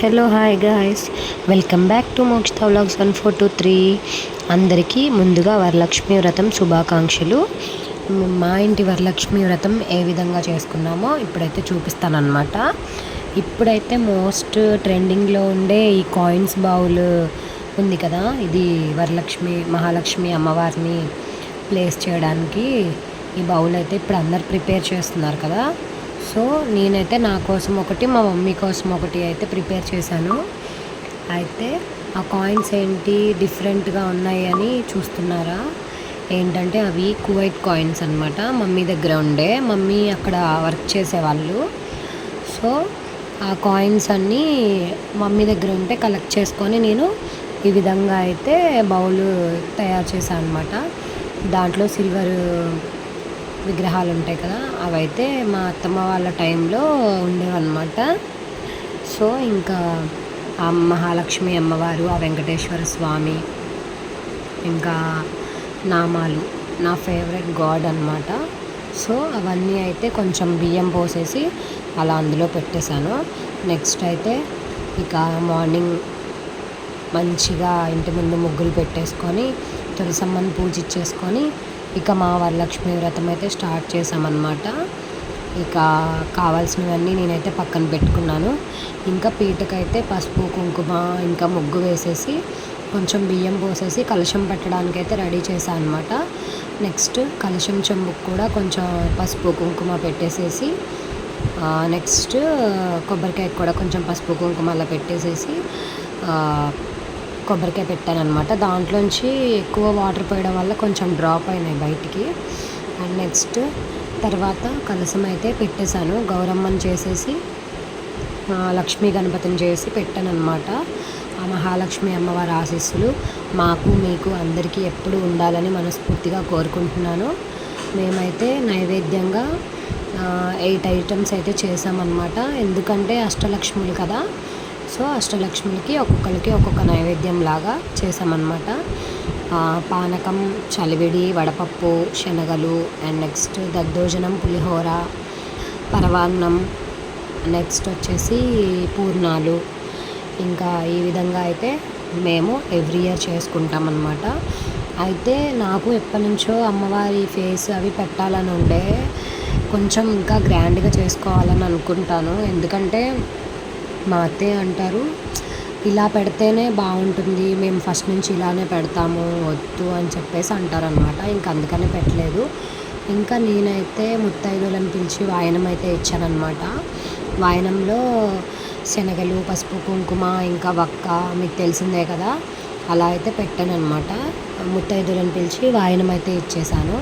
Hello hi guys welcome back to Mokshitha vlogs one four two three అందరికీ ముందుగా వరలక్ష్మి వ్రతం శుభాకాంక్షలు. మా ఇంటి వరలక్ష్మి వ్రతం ఏ విధంగా చేసుకున్నామో ఇప్పుడైతే చూపిస్తానమాట ఇప్పుడైతే మోస్ట్ ట్రెండింగ్లో ఉండే ఈ కాయిన్స్ బౌల్ ఉంది కదా ఇది వరలక్ష్మి మహాలక్ష్మి అమ్మవారిని ప్లేస్ చేయడానికి ఈ బౌల్ అయితే ఇప్పుడు అందరు ప్రిపేర్ చేస్తున్నారు కదా. సో నేనైతే నా కోసం ఒకటి మా మమ్మీ కోసం ఒకటి అయితే ప్రిపేర్ చేశాను. అయితే ఆ కాయిన్స్ ఏంటి డిఫరెంట్గా ఉన్నాయని చూస్తున్నారా? ఏంటంటే అవి కువైట్ కాయిన్స్ అనమాట మమ్మీ దగ్గర ఉండే. మమ్మీ అక్కడ వర్క్ చేసేవాళ్ళు. సో ఆ కాయిన్స్ అన్నీ మమ్మీ దగ్గర ఉంటే కలెక్ట్ చేసుకొని నేను ఈ విధంగా అయితే బౌల్ తయారు చేశాను అనమాట దాంట్లో సిల్వర్ విగ్రహాలు ఉంటాయి కదా అవైతే మా అత్తమ్మ వాళ్ళ టైంలో ఉండేవన్నమాట. సో ఇంకా ఆ మహాలక్ష్మి అమ్మవారు ఆ వెంకటేశ్వర స్వామి ఇంకా నామాలు నా ఫేవరెట్ గాడ్ అనమాట సో అవన్నీ అయితే కొంచెం బియ్యం పోసేసి అలా అందులో పెట్టేశాను. నెక్స్ట్ అయితే ఇక మార్నింగ్ మంచిగా ఇంటి ముందు ముగ్గులు పెట్టేసుకొని తులసమ్మని పూజించేసుకొని ఇక మా వరలక్ష్మి వ్రతం అయితే స్టార్ట్ చేసామన్నమాట ఇక కావాల్సినవన్నీ నేనైతే పక్కన పెట్టుకున్నాను. ఇంకా పీటకైతే పసుపు కుంకుమ ఇంకా ముగ్గు వేసేసి కొంచెం బియ్యం పోసేసి కలశం పెట్టడానికి అయితే రెడీ చేశాను అనమాట నెక్స్ట్ కలశం చెంబుకు కూడా కొంచెం పసుపు కుంకుమ పెట్టేసేసి నెక్స్ట్ కొబ్బరికాయ కూడా కొంచెం పసుపు కుంకుమ అలా పెట్టేసేసి కొబ్బరికాయ పెట్టాను అనమాట దాంట్లోంచి ఎక్కువ వాటర్ పోయడం వల్ల కొంచెం డ్రాప్ అయినాయి బయటికి. అండ్ నెక్స్ట్ తర్వాత కలసం అయితే పెట్టేశాను. గౌరమ్మని చేసేసి లక్ష్మీ గణపతిని చేసి పెట్టాను అనమాట ఆ మహాలక్ష్మి అమ్మవారి ఆశీస్సులు మాకు మీకు అందరికీ ఎప్పుడు ఉండాలని మనస్ఫూర్తిగా కోరుకుంటున్నాను. మేమైతే నైవేద్యంగా ఎయిట్ ఐటమ్స్ అయితే చేసామన్నమాట ఎందుకంటే అష్టలక్ష్ములు కదా. సో అష్టలక్ష్మికి ఒక్కొక్కరికి ఒక్కొక్క నైవేద్యం లాగా చేసామన్నమాట పానకం చలివిడి వడపప్పు శనగలు అండ్ నెక్స్ట్ దద్దోజనం పులిహోర పరవాన్నం నెక్స్ట్ వచ్చేసి పూర్ణాలు. ఇంకా ఈ విధంగా అయితే మేము ఎవ్రీ ఇయర్ చేసుకుంటామన్నమాట. అయితే నాకు ఎప్పటి నుంచో అమ్మవారి ఫేస్ అవి పెట్టాలని ఉండే కొంచెం ఇంకా గ్రాండ్గా చేసుకోవాలని అనుకుంటాను. ఎందుకంటే మా అత్తయ్య అంటారు ఇలా పెడితేనే బాగుంటుంది మేము ఫస్ట్ నుంచి ఇలానే పెడతాము వద్దు అని చెప్పేసి అంటారనమాట ఇంక అందుకనే పెట్టలేదు. ఇంకా నేనైతే ముత్తైదులను పిలిచి వాయనం అయితే ఇచ్చానమాట వాయనంలో శనగలు పసుపు కుంకుమ ఇంకా వక్క మీకు తెలిసిందే కదా అలా అయితే పెట్టాను అనమాట ముత్తైదులను పిలిచి వాయనం అయితే ఇచ్చేసాను.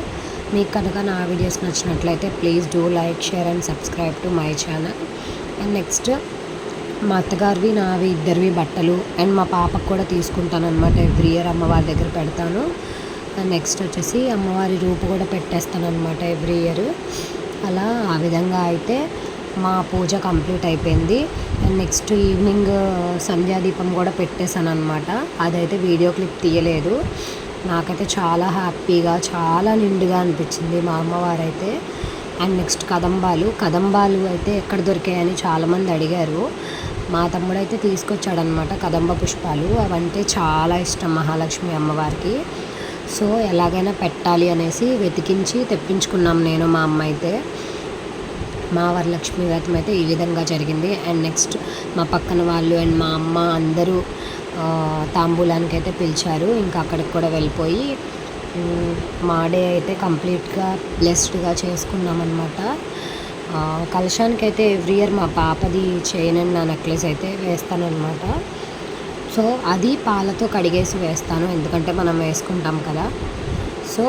మీకు కనుక నా వీడియోస్ నచ్చినట్లయితే please do like share and subscribe to my channel. And next మా అత్తగారివి నావి ఇద్దరివి బట్టలు అండ్ మా పాపకు కూడా తీసుకుంటాను అనమాట ఎవ్రీ ఇయర్ అమ్మవారి దగ్గర పెడతాను. నెక్స్ట్ వచ్చేసి అమ్మవారి రూపు కూడా పెట్టేస్తాను అనమాట ఎవ్రీ ఇయర్. అలా ఆ విధంగా అయితే మా పూజ కంప్లీట్ అయిపోయింది. అండ్ నెక్స్ట్ ఈవినింగ్ సంధ్యాదీపం కూడా పెట్టేశాను అనమాట అదైతే వీడియో క్లిప్ తీయలేదు. నాకైతే చాలా హ్యాపీగా చాలా నిండుగా అనిపించింది మా అమ్మవారైతే. అండ్ నెక్స్ట్ కదంబాలు కదంబాలు అయితే ఎక్కడ దొరికాయని చాలామంది అడిగారు. మా తమ్ముడు అయితే తీసుకొచ్చాడనమాట కదంబ పుష్పాలు. అవంటే చాలా ఇష్టం మహాలక్ష్మి అమ్మవారికి. సో ఎలాగైనా పెట్టాలి అనేసి వెతికించి తెప్పించుకున్నాం నేను మా అమ్మ అయితే. మా వరలక్ష్మి వ్రతం అయితే ఈ విధంగా జరిగింది. అండ్ నెక్స్ట్ మా పక్కన వాళ్ళు అండ్ మా అమ్మ అందరూ తాంబూలానికి అయితే పిలిచారు. ఇంకా అక్కడికి కూడా వెళ్ళిపోయి మా డే అయితే కంప్లీట్గా బ్లెస్డ్గా చేసుకున్నామన్నమాట. కలశానికి అయితే ఎవ్రీ ఇయర్ మా పాపది చైన్ అండ్ నా నెక్లెస్ అయితే వేస్తాను అనమాట సో అది పాలతో కడిగేసి వేస్తాను. ఎందుకంటే మనం వేసుకుంటాం కదా. సో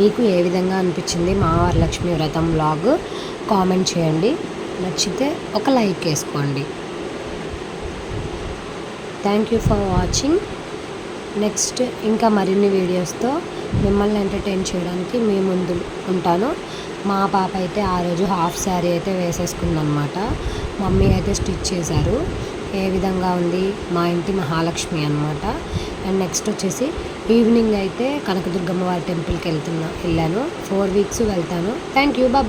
మీకు ఏ విధంగా అనిపించింది మా వరలక్ష్మి వ్రతం బ్లాగ్ కామెంట్ చేయండి. నచ్చితే ఒక లైక్ వేసుకోండి. Thank you for watching next ఇంకా మరిన్ని వీడియోస్తో మిమ్మల్ని ఎంటర్టైన్ చేయడానికి మీ ముందు ఉంటాను. మా పాప అయితే ఆ రోజు హాఫ్ శారీ అయితే వేసేసుకుందనమాట. మమ్మీ అయితే స్టిచ్ చేశారు. ఏ విధంగా ఉంది? మా ఇంటి మహాలక్ష్మి అనమాట అండ్ నెక్స్ట్ వచ్చేసి ఈవినింగ్ అయితే కనకదుర్గమ్మ వారి టెంపుల్కి వెళ్తున్నా వెళ్ళాను. ఫోర్ వీక్స్ వెళ్తాను. Thank you Baba